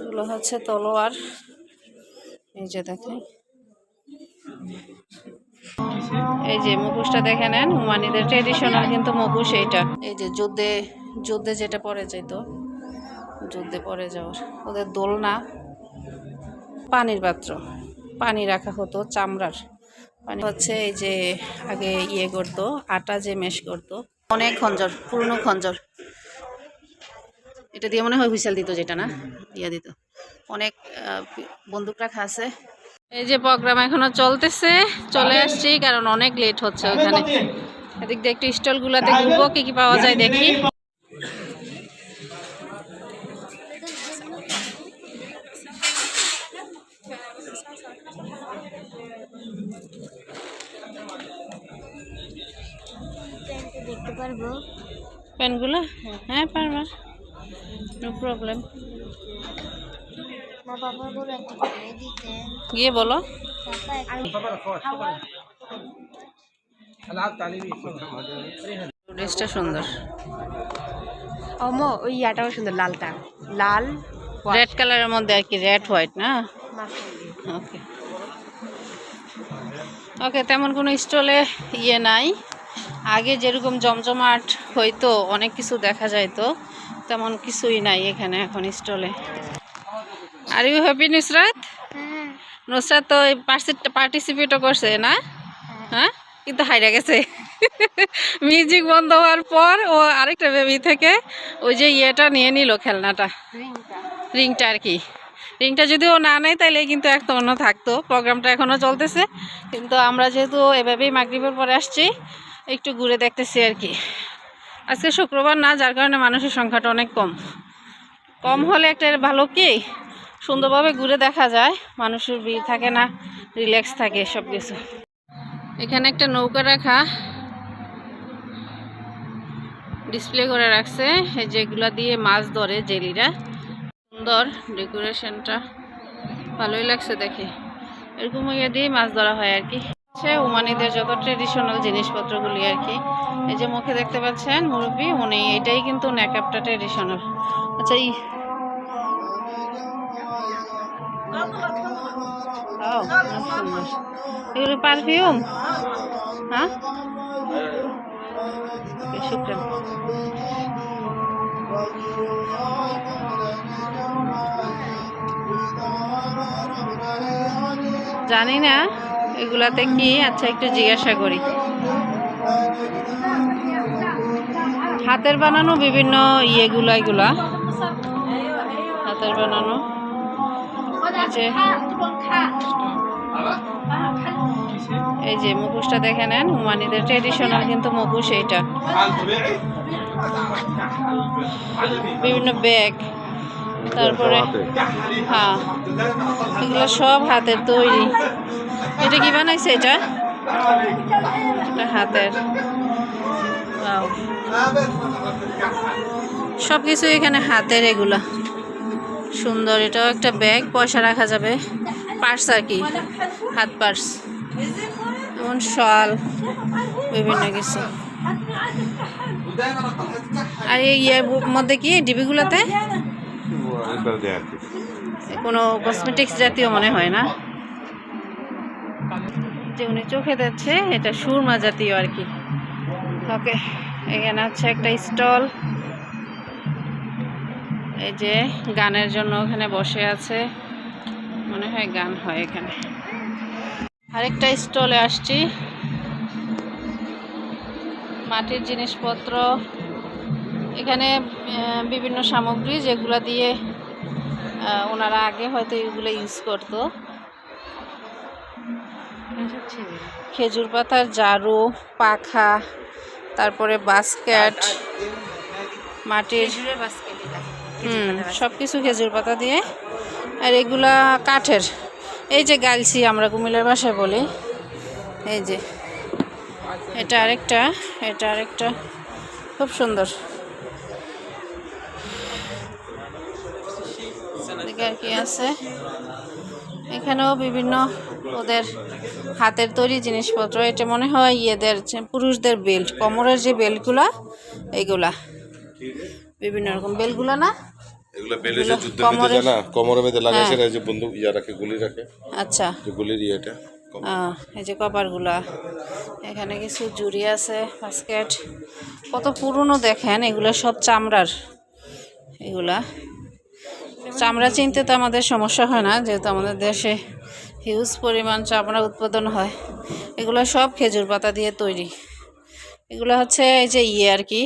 এগুলো হচ্ছে তলোয়ার। এই যে দেখেন। এই যে মুখোশটা দেখে নেন। হুমানিদের ট্রেডিশনাল কিন্তু মুখোশ এইটা। এই যে যুদ্ধে যুদ্ধে যেটা পরে যেত যুদ্ধে পরে যাওয়ার। ওদের দোলনা পানির পাত্র। পানি রাখা হতো চামড়ার। পানি হচ্ছে এই যে আগে ইয়ে করতো, আটা যে মেশ করতো। অনেক খঞ্জর, পুরনো খঞ্জর। এটা দিয়ে মনে হয় হুইসেল দিত যেটা না? ইয়ে দিত। অনেক বন্দুক রাখা আছে। এই যে প্রোগ্রাম এখনও চলতেছে চলে আসছি কারণ অনেক লেট হচ্ছে ওখানে এদিক দিয়ে একটু স্টলগুলোতে ঘুরবো কি কি পাওয়া যায় দেখি। দেখতে পারব। পেনগুলো হ্যাঁ পারবা। নো প্রবলেম মা বাবা বলে একটা গিয়ে বলো। ড্রেসটা সুন্দর। অমো ওই ইয়াটাও সুন্দর লালটা। লাল রেড কালারের মধ্যে আর কি রেড হোয়াইট না? ওকে ওকে তেমন কোনো স্টলে ইয়ে নাই। আগে যেরকম জমজমাট হইতো অনেক কিছু দেখা যাইতো। তেমন কিছুই নাই এখানে এখন স্টলে আর ইউ হ্যাপি নুসরাত? হ্যাঁ। নুসরাত তো পার্টিসিপেটও করছে না? হ্যাঁ। কিন্তু হাইরা গেছে। মিউজিক বন্ধ হওয়ার পর ও আরেকটা বেবি থেকে ওই যে ইয়েটা নিয়ে নিল খেলনাটা। রিংটা আর কি। রিংটা যদি ও না নেয় তাহলে কিন্তু একটা অন্য থাকতো। প্রোগ্রামটা এখনও চলতেছে। কিন্তু আমরা যেহেতু এভাবেই মাগরিবের পরে আসছি একটু ঘুরে দেখতেছি আর কি। আজকে শুক্রবার না, যার কারণে মানুষের সংখ্যাটা অনেক কম। কম হলে একটা ভালো কি? সুন্দরভাবে ঘুরে দেখা যায়, মানুষের ভিড় থাকে না রিল্যাক্স থাকে সব কিছু এখানে একটা নৌকা রাখা ডিসপ্লে করে রাখছে যেগুলা দিয়ে মাছ ধরে জেলিরা। সুন্দর ডেকোরেশনটা ভালোই লাগছে দেখে। এরকম ইয়ে দিয়ে মাছ ধরা হয় আর কি। সে উমানিদের যত ট্রেডিশনাল জিনিসপত্রগুলি আর কি। এই যে মুখে দেখতে পাচ্ছেন মুরব্বী, উনি এটাই কিন্তু নেকআপটা ট্রেডিশনাল আচ্ছা এই। এগুলো পারফিউম হ্যাঁ? জানি না। এগুলাতে কি? আচ্ছা একটু জিজ্ঞাসা করি। হাতের বানানো বিভিন্ন ইয়েগুলা, এগুলা? হাতের বানানো? যে এই যে, মুখোশটা দেখে নেন। হুমানিদের ট্রেডিশনাল কিন্তু মুখোশ এইটা। বিভিন্ন ব্যাগ তারপরে হ্যাঁ এগুলো সব হাতের তৈরি। এটা কি বানাইছে এটা? হাতের. সব কিছু এখানে হাতের এগুলা। সুন্দর এটাও একটা ব্যাগ পয়সা রাখা যাবে। পার্স আর কি হাত পার্স যেমন শাল বিভিন্ন কিছু। আর এই ইয়ের মধ্যে কি ডিবিগুলোতে কোনো কসমেটিক্স জাতীয় মনে হয় না। যে উনি চোখে যাচ্ছে এটা সুরমা জাতীয় আর কি। ওকে, এখানে আছে একটা স্টল। এই যে গানের জন্য ওখানে বসে আছে। মনে হয় গান হয় এখানে। আরেকটা স্টলে আসছি। মাটির জিনিসপত্র। এখানে বিভিন্ন সামগ্রী যেগুলো দিয়ে ওনারা আগে হয়তো এগুলো ইউজ করতো। খেজুর পাতার জারু পাখা তারপরে বাস্কেট মাটির হুম সব কিছু খেজুর পাতা দিয়ে। আর এগুলা কাঠের। এই যে গালছি আমরা কুমিল্লার ভাষায় বলি। এই যে এটা আরেকটা এটা আরেকটা। খুব সুন্দর। আর কি আছে? এখানেও বিভিন্ন ওদের হাতের তৈরি জিনিসপত্র এটা মনে হয় ইয়েদের পুরুষদের বেল্ট কোমরের যে বেল্টগুলা এইগুলা। বিভিন্ন রকম বেল্টগুলো না? এগুলো বেলে যে যুদ্ধ বিদ্যে। সেটা এই যে বন্দুক ইয়া রাখে গুলি রাখে। আচ্ছা। যে গুলির ইয়েটা আহ, এই যে কপারগুলা এখানে কিছু জুড়ি আছে বাস্কেট। কত পুরনো দেখেন এগুলো সব চামড়ার। এগুলা। চামড়া চিনতে তো আমাদের সমস্যা হয় না, যেহেতু আমাদের দেশে হিউজ পরিমাণ চামড়া উৎপাদন হয়। এগুলো সব খেজুর পাতা দিয়ে তৈরি। এগুলো হচ্ছে এই যে ইয়ে আর কি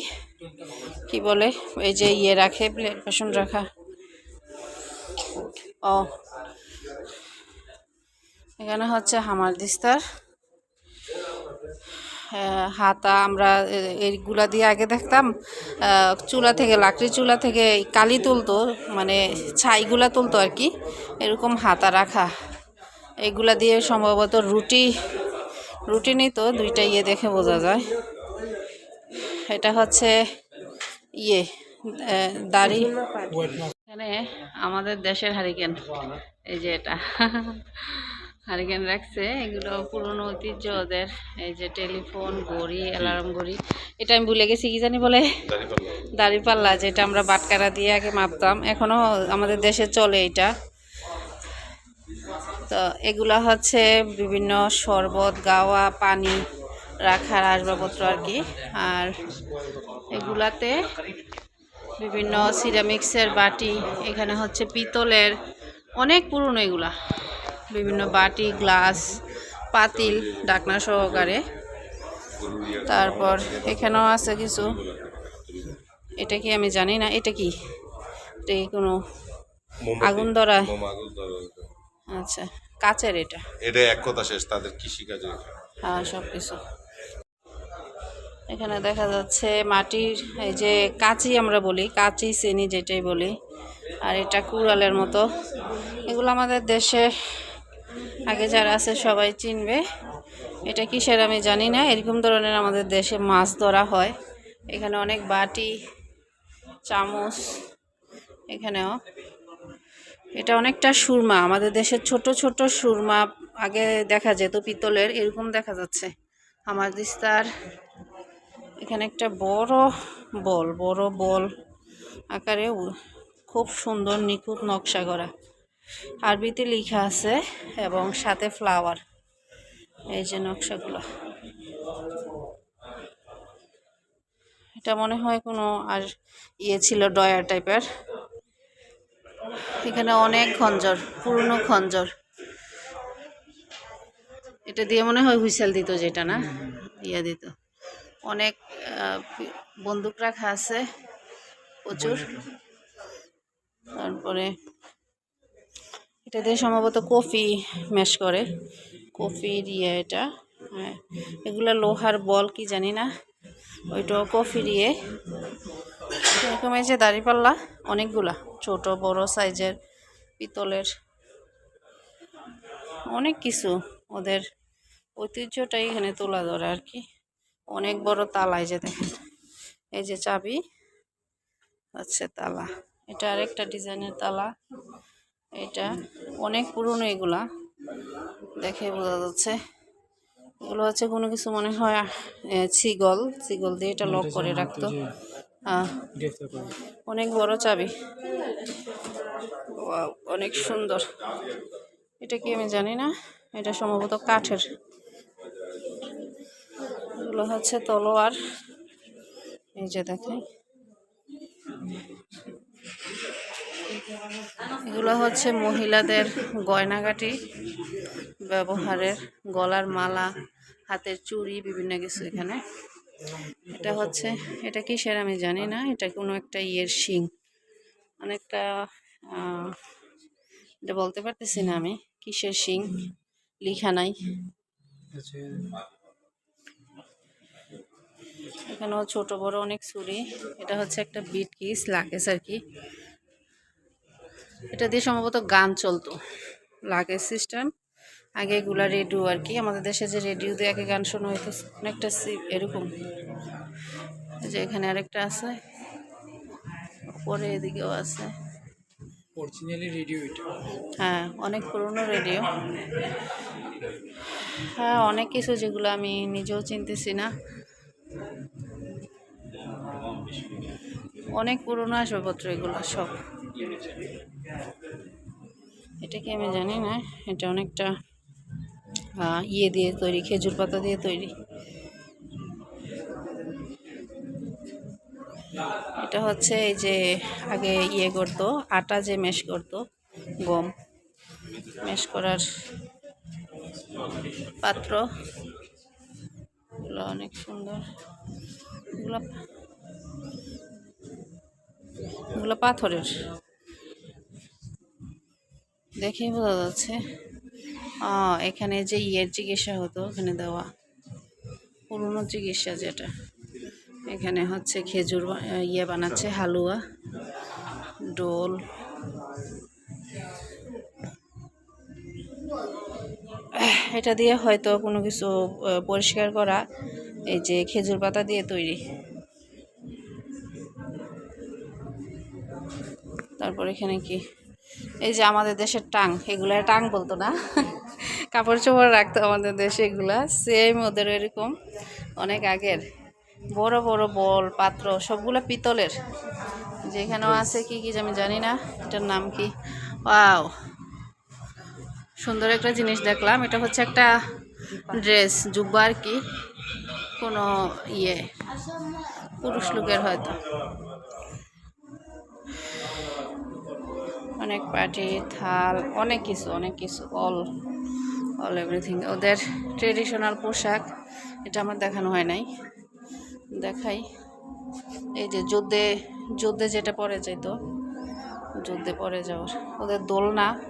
কি বলে? এই যে ইয়ে রাখে প্লেট বাসন রাখা। ও। এখানে হচ্ছে হামার দিস্তার। হাতা আমরা এইগুলা দিয়ে আগে দেখতাম চুলা থেকে লাকড়ি চুলা থেকে কালি তুলতো মানে ছাইগুলা তুলতো আর কি এরকম হাতা রাখা। এগুলা দিয়ে সম্ভবত রুটি রুটি নিত দুইটা ইয়ে দেখে বোঝা যায়। এটা হচ্ছে ইয়ে দাড়ি। এখানে আমাদের দেশের হারিকেন এই যে এটা। হারিকেন রাখছে, এগুলো পুরনো ঐতিহ্য ওদের এই যে টেলিফোন ঘড়ি, অ্যালার্ম ঘড়ি, এটা আমি ভুলে গেছি, কি জানি বলে? দাড়িপাল্লা, যেটা আমরা বাটকারা দিয়ে আগে মাপতাম, এখনও আমাদের দেশে চলে এটা। তো এগুলা হচ্ছে বিভিন্ন শরবত, গাওয়া, পানি রাখার আসবাবপত্র আর কি। আর এগুলাতে বিভিন্ন সিরামিক্সের বাটি, এখানে হচ্ছে পিতলের, অনেক পুরনো এগুলা। বিভিন্ন বাটি গ্লাস পাতিল ডাকনা সহকারে। তারপর এখানেও আছে কিছু। এটা কি আমি জানি না এটা কি? এটা কি কোনো আগুন ধরা। আচ্ছা কাচের এটা? এটা এক কথা শেষ তাদের কৃষিকাজে হ্যাঁ সব কিছু এখানে দেখা যাচ্ছে মাটির এই যে কাঁচি আমরা বলি কাঁচি চেনি যেটাই বলি আর এটা কুড়ালের মতো। এগুলো আমাদের দেশে আগে যারা আছে সবাই চিনবে। এটা কিসের আমি জানি না, এরকম ধরনের আমাদের দেশে মাছ ধরা হয়। এখানে অনেক বাটি, চামচ, এখানেও। এটা অনেকটা সুরমা, আমাদের দেশের ছোট ছোট সুরমা, আগে দেখা যেত পিতলের, এরকম দেখা যাচ্ছে। আমার দিস্তার এখানে একটা বড় বল বড় বল আকারে খুব সুন্দর নিখুঁত নকশা করা। আরবিতে লেখা আছে এবং সাথে ফ্লাওয়ার, এই যে নকশাগুলো। এটা মনে হয় কোনো আর ইয়ে ছিল, ডয়ার টাইপের। এখানে অনেক খঞ্জর, পুরনো খঞ্জর। এটা দিয়ে মনে হয় হুইসেল দিত যেটা, না? ইয়ে দিত। অনেক বন্দুক রাখা আছে প্রচুর। তারপরে এটা দিয়ে সম্ভবত কফি ম্যাশ করে। কফির ইয়ে এটা হ্যাঁ। এগুলা লোহার বল, কি জানি না। ওইটাও কফি দিয়ে। এরকম এই যে দাঁড়িপাল্লা, অনেকগুলা, ছোট, বড় সাইজের, পিতলের। অনেক কিছু ওদের ঐতিহ্যটাই এখানে তোলা ধরে আর কি। অনেক বড় তালা এই যে দেখেন। এই যে চাবি, হচ্ছে তালা। এটা আরেকটা ডিজাইনের তালা। এটা অনেক পুরনো এগুলা। দেখে বোঝা যাচ্ছে। এগুলো হচ্ছে কোনো কিছু মনে হয় ছিগল। ছিগল দিয়ে এটা লক করে রাখতো। অনেক বড় চাবি। অনেক সুন্দর। এটা কি আমি জানি না? এটা সম্ভবত কাঠের। এগুলো হচ্ছে তলোয়ার। এই যে দেখেন। এগুলো হচ্ছে মহিলাদের গয়নাগাটি, ব্যবহারের গলার মালা, হাতের চুড়ি, বিভিন্ন কিছু এখানে। এটা হচ্ছে, এটা কিসের আমি জানি না, এটা কোনো একটা ইয়ের শিং। অনেকটা এটা বলতে পারতেছি না আমি, কিসের শিং? লিখা নাই। এখানেও ছোট বড় অনেক ছুরি এটা হচ্ছে একটা বিট কিস, লাগেজ আর কি। এটা দিয়ে সম্ভবত গান চলতো। লাগেজ সিস্টেম আগে এগুলা রেডিও আর কি। আমাদের দেশে যে রেডিও দিয়ে আগে গান শোনা হইতো অনেকটা এরকম। যে এখানে আরেকটা আছে। উপরে এদিকেও আছে। অরিজিনালি রেডিও এটা। হ্যাঁ অনেক পুরনো রেডিও হ্যাঁ অনেক কিছু যেগুলো আমি নিজেও চিনতেছি না। অনেক পুরনো আসবাবপত্র এগুলো সব। এটা কি আমি জানি না, এটা অনেকটা ইয়ে দিয়ে তৈরি, খেজুর পাতা দিয়ে তৈরি। এটা হচ্ছে এই যে আগে ইয়ে করতো, আটা যে মেশ করতো, গম। মেশ করার পাত্র। অনেক সুন্দর। এগুলো এগুলো পাথরের। দেখেই বোঝা যাচ্ছে। এখানে যে ইয়ের চিকিৎসা হতো, ওখানে দেওয়া। পুরনো চিকিৎসা যেটা। এখানে হচ্ছে খেজুর ইয়ে বানাচ্ছে, হালুয়া ডোল এটা দিয়ে হয়তো কোনো কিছু পরিষ্কার করা, এই যে খেজুর পাতা দিয়ে তৈরি। তারপর এখানে কি? এই যে আমাদের দেশের টাং, এগুলা টাং বলতো না? কাপড় চোপড় রাখতো আমাদের দেশে এগুলা সেম ওদের এরকম, অনেক আগের। বড় বড় বল, পাত্র, সবগুলো পিতলের। যেখানেও আছে কি কি আমি জানি না, এটার নাম কি? ওয়াও! সুন্দর একটা জিনিস দেখলাম, এটা হচ্ছে একটা ড্রেস, জুব্বা আর কি। কোনো ইয়ে পুরুষ লোকের হয়তো। অনেক পার্টি, থাল, অনেক কিছু অনেক কিছু অল অল এভরিথিং ওদের ট্রেডিশনাল পোশাক, এটা আমার দেখানো হয় নাই। দেখাই। এই যে যুদ্ধে যুদ্ধে যেটা পরে যেত, যুদ্ধে পরে যাওয়ার। ওদের দোলনা।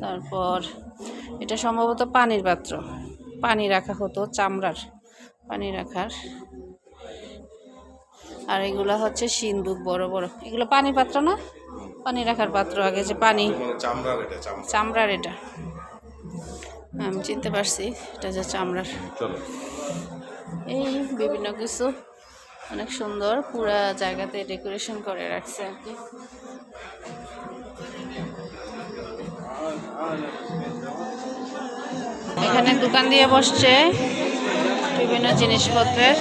তারপর এটা সম্ভবত পানির পাত্র। পানি রাখা হতো, চামড়ার। পানি রাখার। আর এগুলা হচ্ছে সিন্দুক বড় বড়। এগুলো পানি পাত্র না? পানি রাখার পাত্র আগে যে পানি। চামড়ার এটা এটা। আমি চিনতে পারছি এটা যে চামড়ার। এই বিভিন্ন কিছু। অনেক সুন্দর পুরা জায়গাতে ডেকোরেশন করে রাখছে আর কি। এখানে দোকান দিয়ে বসছে বিভিন্ন জিনিসপত্রের।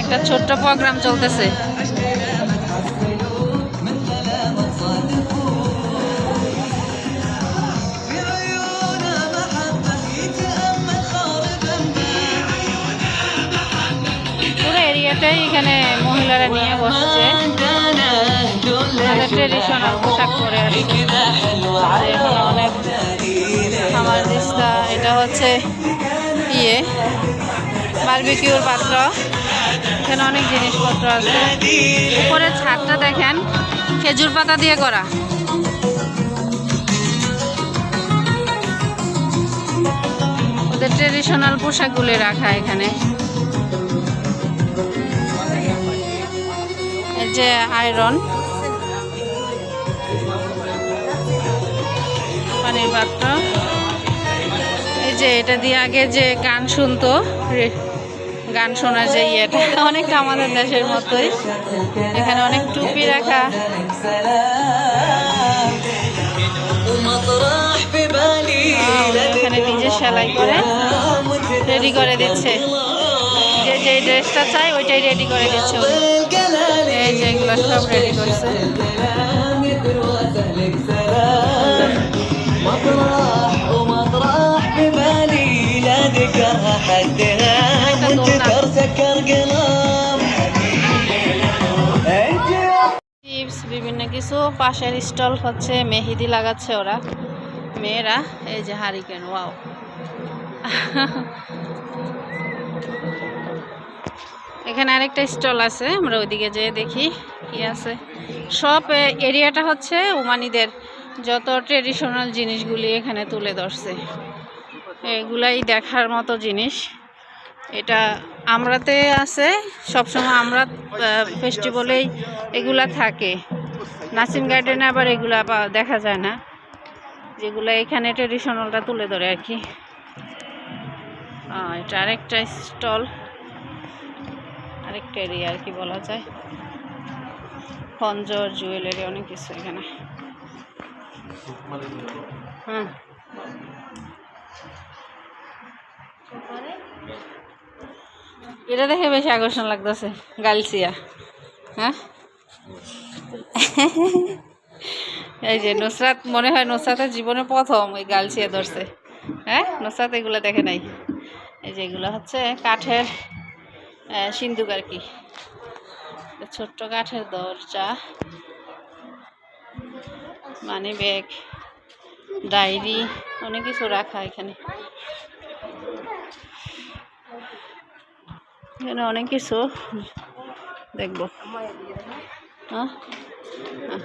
একটা ছোট্ট প্রোগ্রাম চলতেছে। এরিয়াটাই এখানে মহিলারা নিয়ে তাদের ট্রেডিশনাল পোশাক পরে আসছে। এখানে অনেক আমার দিস্তা এটা হচ্ছে ইয়ে বারবিকিউর পাত্র। এখানে অনেক জিনিসপত্র আছে। উপরে ছাদটা দেখেন, খেজুর পাতা দিয়ে করা। ওদের ট্রেডিশনাল পোশাকগুলি রাখা এখানে। যে আয়রন এই বাঘটা। এই যে এটা দিয়ে আগে যে গান শুনতো গান শোনা যে ইয়েটা, অনেকটা আমাদের দেশের মতোই। এখানে অনেক টুপি রাখা। এখানে নিজে সেলাই করে রেডি করে দিচ্ছে। যে যে ড্রেসটা চাই ওইটাই রেডি করে দিচ্ছে এই যে এগুলো সব রেডি করছে। سلام يدروا سهلك سلام مطرح ومطرح في بالي لا ذكرها حدها وانتكر سكر قلم انت চিপস বিভিন্ন কিছু পাশের স্টল হচ্ছে মেহেদি লাগাচ্ছে ওরা মেয়েরা এই যে হারিকেন ওয়াও এখানে আরেকটা স্টল আছে আমরা ওইদিকে যেয়ে দেখি কি আছে সব এরিয়াটা হচ্ছে ওমানিদের যত ট্রেডিশনাল জিনিসগুলি এখানে তুলে ধরছে, এগুলাই দেখার মতো জিনিস। এটা আমরাতে আছে, সবসময় আমরা ফেস্টিভ্যালেই এগুলা থাকে। নাসিম গার্ডেনে আবার এগুলা দেখা যায় না, যেগুলো এখানে ট্রেডিশনালটা তুলে ধরে আর কি। এটা আরেকটা স্টল আরেকটা এরিয়া আর কি বলা যায়। খঞ্জর জুয়েলারি অনেক কিছু এখানে। হুম এটা দেখে বেশি আকর্ষণ লাগতেছে গালসিয়া। হ্যাঁ? এই যে নুসরাত মনে হয় নুসরাতের জীবনে প্রথম ওই গালসিয়া ধরছে। হ্যাঁ? নুসরাত এগুলো দেখে নাই। এই যে এগুলো হচ্ছে কাঠের আহ, সিন্দুক আর কি। ছোট্ট কাঠের দরজা। মানি ব্যাগ ডায়েরি অনেক কিছু রাখা এখানে। এখানে অনেক কিছু দেখব। হ্যাঁ? হ্যাঁ।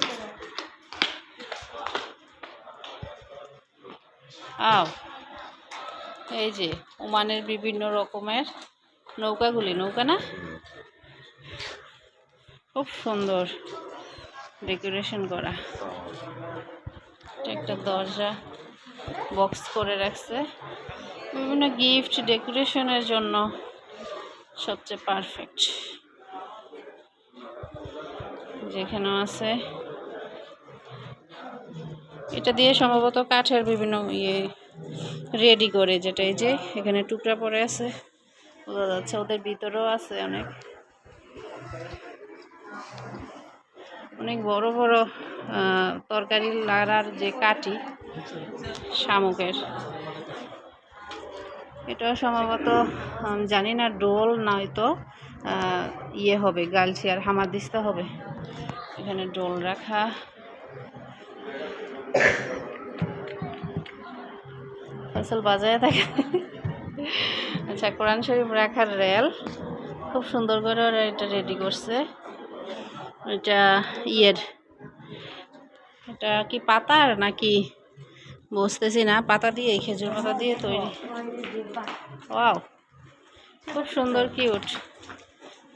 আও এই যে ওমানের বিভিন্ন রকমের নৌকাগুলি নৌকা না? খুব সুন্দর। ডেকোরেশন করা। একটা দরজা বক্স করে রাখছে। বিভিন্ন গিফট ডেকোরেশনের জন্য সবচেয়ে পারফেক্ট। যেখানেও আছে। এটা দিয়ে সম্ভবত কাঠের বিভিন্ন ইয়ে রেডি করে, যেটা এই যে এখানে টুকরা পরে আছে। বোঝা যাচ্ছে ওদের ভিতরেও আছে অনেক। অনেক বড় বড় তরকারি লাড়ার যে কাঠি শামুকের। এটাও সম্ভবত জানি না, ডোল নয়তো ইয়ে হবে, গালছি আর হামাদিস্তা হবে। এখানে ডোল রাখা। আসল বাজায় থাকে আচ্ছা কোরআন শরীফ রাখার রেল। খুব সুন্দর করে ওরা এটা রেডি করছে। এটা ইয়ের এটা কি পাতার নাকি? বুঝতেছি না পাতা দিয়ে খেজুর পাতা দিয়ে তৈরি। ওয়াও খুব সুন্দর কিউট।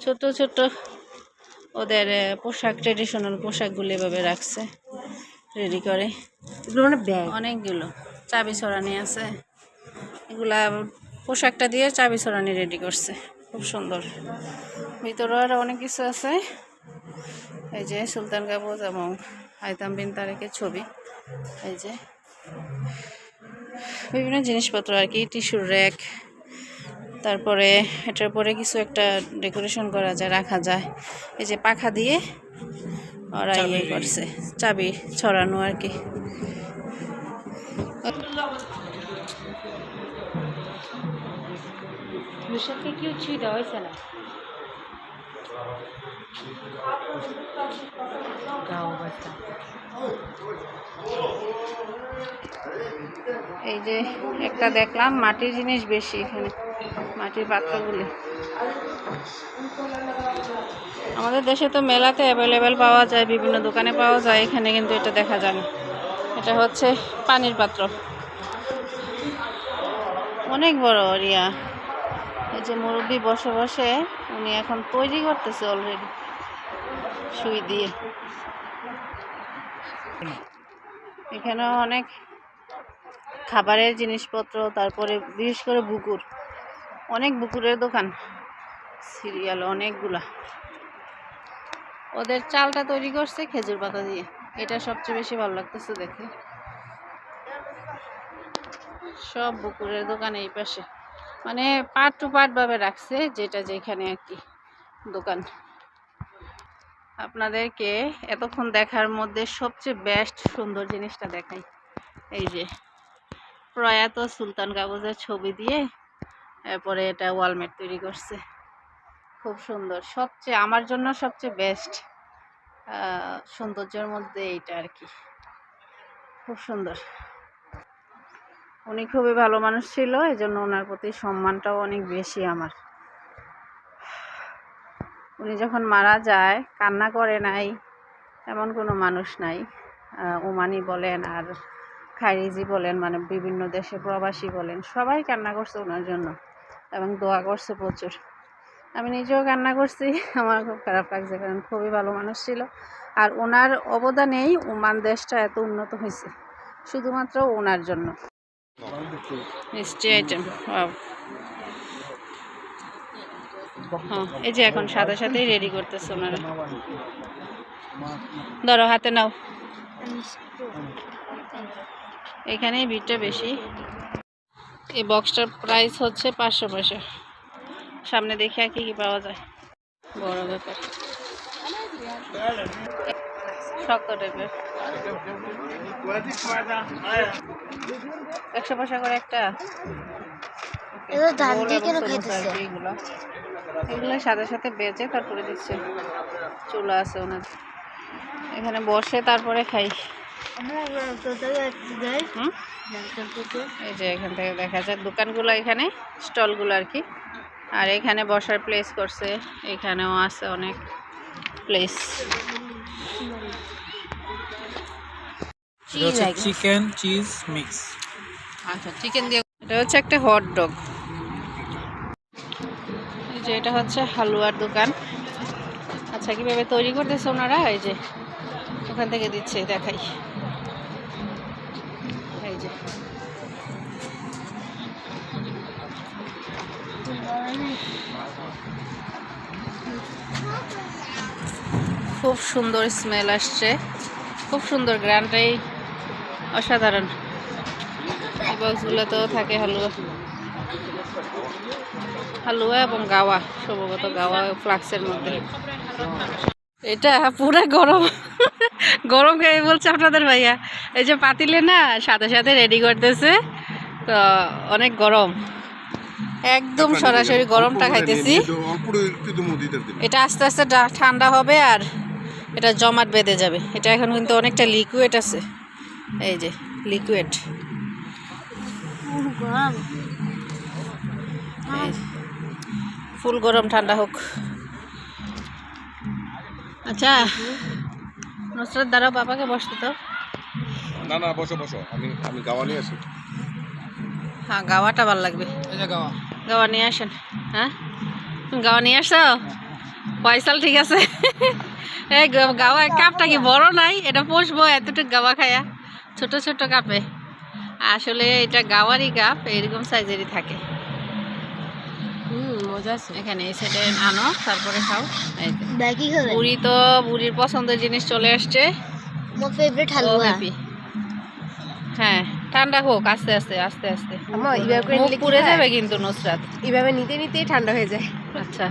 ছোট ছোট ওদের পোশাক ট্রেডিশনাল পোশাকগুলো এভাবে রাখছে রেডি করে। এগুলো মানে ব্যাগ অনেকগুলো চাবি ছড়ানি আছে। এগুলা পোশাকটা দিয়ে চাবি ছড়ানি রেডি করছে। খুব সুন্দর। ভিতরে আরও অনেক কিছু আছে। এই যে সুলতান কাবুজ এবং হাইতাম বিন তারেকের ছবি। এই যে বিভিন্ন জিনিসপত্র আর কি টিস্যুর র্যাক তারপরে এটার পরে কিছু একটা ডেকোরেশন করা যায় রাখা যায়। এই যে পাখা দিয়ে ওরা ইয়ে করছে চাবি ছড়ানো আর কি। মুসাকে কি ছুঁই দেওয়া হয়েছে না? এই যে একটা দেখলাম, মাটির জিনিস বেশি এখানে, মাটির পাত্রগুলি। আমাদের দেশে তো মেলাতে অ্যাভেলেবেল পাওয়া যায়, বিভিন্ন দোকানে পাওয়া যায়, এখানে কিন্তু এটা দেখা যায় না। এটা হচ্ছে পানির পাত্র। অনেক বড় রিয়া এই যে মুরব্বী বসে বসে উনি এখন তৈরি করতেছে অলরেডি সুই দিয়ে। এখানেও অনেক খাবারের জিনিসপত্র, তারপরে বিশেষ করে বুকুর। অনেক বুকুরের দোকান, সিরিয়াল অনেকগুলা। ওদের চালটা তৈরি করছে খেজুর পাতা দিয়ে। এটা সবচেয়ে বেশি ভালো লাগতেছে দেখে। সব বুকুরের দোকান এই পাশে। মানে পার্ট টু পার্ট ভাবে রাখছে, যেটা যেখানে আর কি, দোকান। আপনাদেরকে এতক্ষণ দেখার মধ্যে সবচেয়ে বেস্ট সুন্দর জিনিসটা দেখাই। এই যে, প্রয়াত সুলতান কাগজের ছবি দিয়ে এরপরে এটা ওয়ালমেট তৈরি করছে। খুব সুন্দর, সবচেয়ে, আমার জন্য সবচেয়ে বেস্ট সৌন্দর্যের মধ্যে এইটা আর কি। খুব সুন্দর। উনি খুবই ভালো মানুষ ছিল এই জন্য ওনার প্রতি সম্মানটাও অনেক বেশি আমার। উনি যখন মারা যায়, কান্না করে নাই, এমন কোনো মানুষ নাই। ওমানি বলেন আর খারিজি বলেন মানে বিভিন্ন দেশে প্রবাসী বলেন, সবাই কান্না করছে ওনার জন্য এবং দোয়া করছে প্রচুর। আমি নিজেও কান্না করছি, আমার খুব খারাপ লাগছে কারণ খুবই ভালো মানুষ ছিল। আর ওনার অবদানেই ওমান দেশটা এত উন্নত হয়েছে, শুধুমাত্র ওনার জন্য। মিষ্টি আইটেম হ্যাঁ এই যে এখন সাথে সাথেই রেডি করতেছে ওনারা। ধরো, হাতে নাও। এখানেই ভিড়টা বেশি। এই বক্সটার প্রাইস হচ্ছে পাঁচশো পয়সা। সামনে দেখে আর কি কি পাওয়া যায়। বড় ব্যাপার। শক্ত টাইপের একশো পয়সা করে একটা? এগুলো দাম দিয়ে কেন খাইতেছে? এগুলো। এগুলো সাথে সাথে বেচে তারপরে দিচ্ছে। চুলা আছে ওনার। এখানে বসে তারপরে খাই। এই যে এখান থেকে দেখা যায় দোকানগুলো এখানে স্টলগুলো আর কি। আর এখানে বসার প্লেস করছে। এখানেও আছে অনেক প্লেস এটা হচ্ছে চিকেন চিজ মিক্স আচ্ছা চিকেন দিয়ে এটা হচ্ছে একটা হট ডগ এই যে এটা হচ্ছে হালুয়ার দোকান। আচ্ছা কীভাবে তৈরি করতেছে ওনারা? এই যে ওখান থেকে দিচ্ছে দেখাই। এই যে। খুব সুন্দর স্মেল আসছে। খুব সুন্দর গ্রানটাই অসাধারণ। এই বক্সগুলোতেও থাকে হালুয়া। হালুয়া এবং গাওয়া সম্ভবত গাওয়া ফ্লাক্সের মধ্যে। এটা পুরো গরম। গরম খেয়ে বলছে আপনাদের ভাইয়া এই যে পাতিলে না সাথে সাথে রেডি করতেছে তো অনেক গরম। একদম সরাসরি গরমটা খাইতেছি। এটা আস্তে আস্তে ঠান্ডা হবে আর এটা জমাট বেঁধে যাবে। এটা এখন কিন্তু অনেকটা লিকুইড আছে। এই যে লিকুইড ফুল গরম ঠান্ডা হোক। আচ্ছা নসরত দাঁড়াও বাবাকে বসতে তো না না বসো বসো। আমি আমি গাওয়া নিয়ে আসি। হ্যাঁ গাওয়াটা ভালো লাগবে। গাওয়া। গাওয়া নিয়ে আসেন। হ্যাঁ? গাওয়া নিয়ে আসছো? পয়সাল ঠিক আছে। এই গাওয়া কাপটা কি বড় নাই? এটা পোষবো এতটুকু গাওয়া খায়া। ছোট ছোট কাপে আসলে এটা গাওয়ারি কাপ এরকম সাইজেরই থাকে। এখানে এই আনো তারপরে খাও। বুড়ি তো বুড়ির পছন্দের জিনিস চলে আসছে। আমার ফেভারিট ও হালুয়া? হ্যাপি হ্যাঁ ঠান্ডা হোক আস্তে আস্তে আস্তে আস্তে। পুড়ে যাবে কিন্তু নুসরাত। এইভাবে নিতে নিতেই ঠান্ডা হয়ে যায়। আচ্ছা।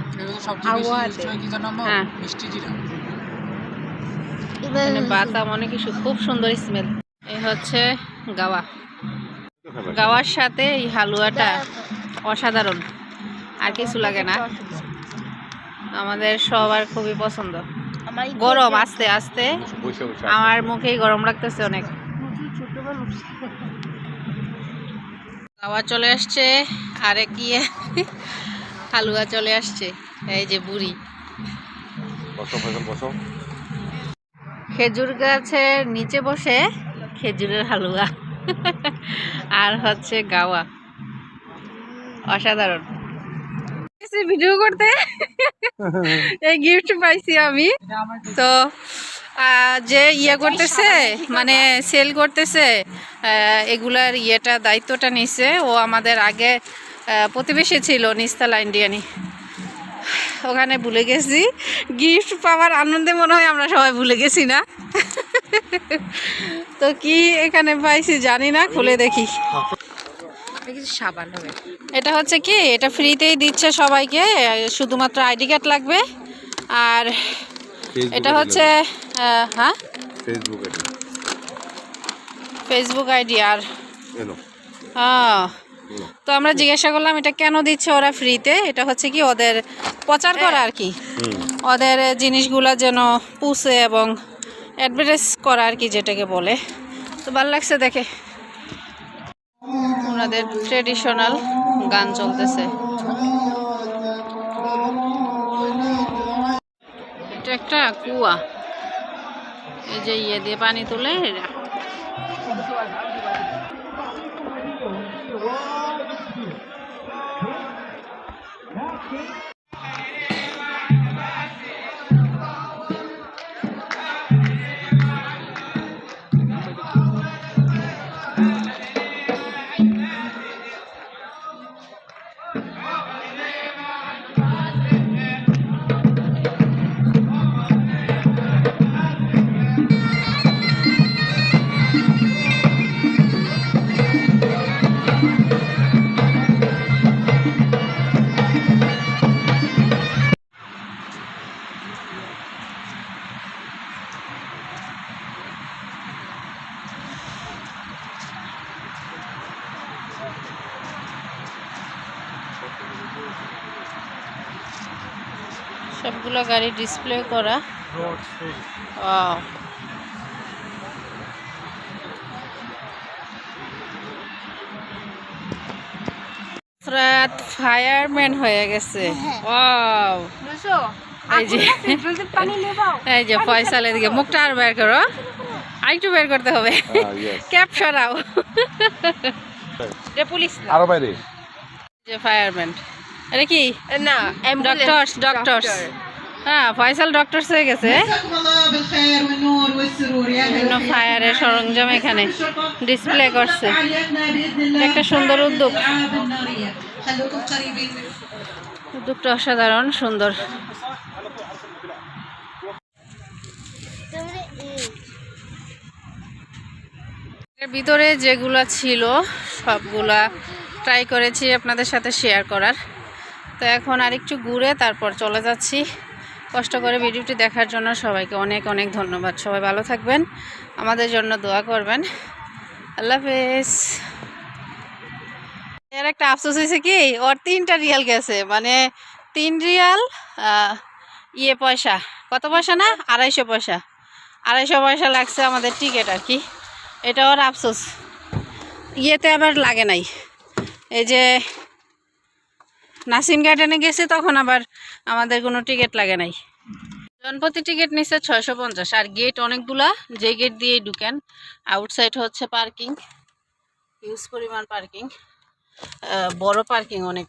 হয় কি জানো আম্মা? মিষ্টি জিরা। এখানে বাতাম অনেক কিছু খুব সুন্দর স্মেল এই হচ্ছে গাওয়া। গাওয়ার সাথে এই হালুয়াটা অসাধারণ আর কিছু লাগে না। আমাদের সবার খুবই পছন্দ। গরম আস্তে আস্তে। আমার মুখেই গরম লাগতেছে অনেক। গাওয়া চলে আসছে আরেক ইয়ে হালুয়া চলে আসছে এই যে বুড়ি। বসো ফসল বসো। খেজুর গাছের নিচে বসে খেজুরের হালুয়া আর হচ্ছে গাওয়া। অসাধারণ। ভিডিও করতে। গিফট পাইছি আমি। তো যে ইয়ে করতেছে মানে সেল করতেছে এগুলার ইয়েটা, দায়িত্বটা নিছে। ও আমাদের আগে প্রতিবেশী ছিল নিস্তালা ইন্ডিয়ানি। ওখানে ভুলে গেছি। গিফট পাওয়ার আনন্দে মনে হয় আমরা সবাই ভুলে গেছি না। তো কি এখানে পাইছি জানি না খুলে দেখি। সাবান হবে। এটা হচ্ছে কি এটা ফ্রিতেই দিচ্ছে সবাইকে শুধুমাত্র আইডি কার্ড লাগবে। আর এটা হচ্ছে হ্যাঁ? ফেসবুক এটা ফেসবুক আইডি আর তো আমরা জিজ্ঞাসা করলাম এটা কেন দিচ্ছে ওরা ফ্রিতে? এটা হচ্ছে কি ওদের প্রচার করা আর কি। ওদের জিনিসগুলো যেন পুষে এবং অ্যাডভার্টাইজ করা আর কি যেটাকে বলে। তো ভালো লাগছে দেখে। ওনাদের ট্রেডিশনাল গান চলতেছে। এটা একটা কুয়া। এই যে ইয়ে দিয়ে পানি তুলে গাড়ি ডিসপ্লে করা। রাত ফায়ারম্যান হয়ে গেছে। এই যে ফয়সাল এদিকে মুখটা আর বের করো। আরেকটু বের করতে হবে। ইয়েস ক্যাপ সরাও পুলিশ আরও বাইরে। যে ফায়ারম্যান। এটা কি? না ডক্টরস ডক্টরস হ্যাঁ ফয়সাল ডক্টরস হয়ে গেছে। বিভিন্ন ফায়ারের সরঞ্জাম এখানে ডিসপ্লে করছে। একটা সুন্দর উদ্যোগ। উদ্যোগটা অসাধারণ, সুন্দর। ভিতরে যেগুলা ছিল, সবগুলা ট্রাই করেছি আপনাদের সাথে শেয়ার করার। তো এখন আরেকটু ঘুরে তারপর চলে যাচ্ছি। কষ্ট করে ভিডিওটি দেখার জন্য সবাইকে অনেক অনেক ধন্যবাদ। সবাই ভালো থাকবেন, আমাদের জন্য দোয়া করবেন। আল্লাহ হাফেজ। এর একটা আফসোস হয়েছে কি, ওর তিনটা রিয়াল গেছে মানে তিন রিয়াল ইয়ে পয়সা, কত পয়সা না? আড়াইশো পয়সা। আড়াইশো পয়সা লাগছে আমাদের টিকিট আর কি। এটা ওর আফসোস। ইয়েতে আবার লাগে নাই। এই যে নাসিম গার্ডেনে গেছে, তখন আবার আমাদের কোনো টিকিট লাগে নাই। জনপতি টিকিট নিচ্ছে ছয়শো পঞ্চাশ, আর গেট অনেকগুলা, যে গেট দিয়ে ঢুকেন আউটসাইড হচ্ছে পার্কিং হিউজ পরিমাণ পার্কিং বড় পার্কিং অনেক।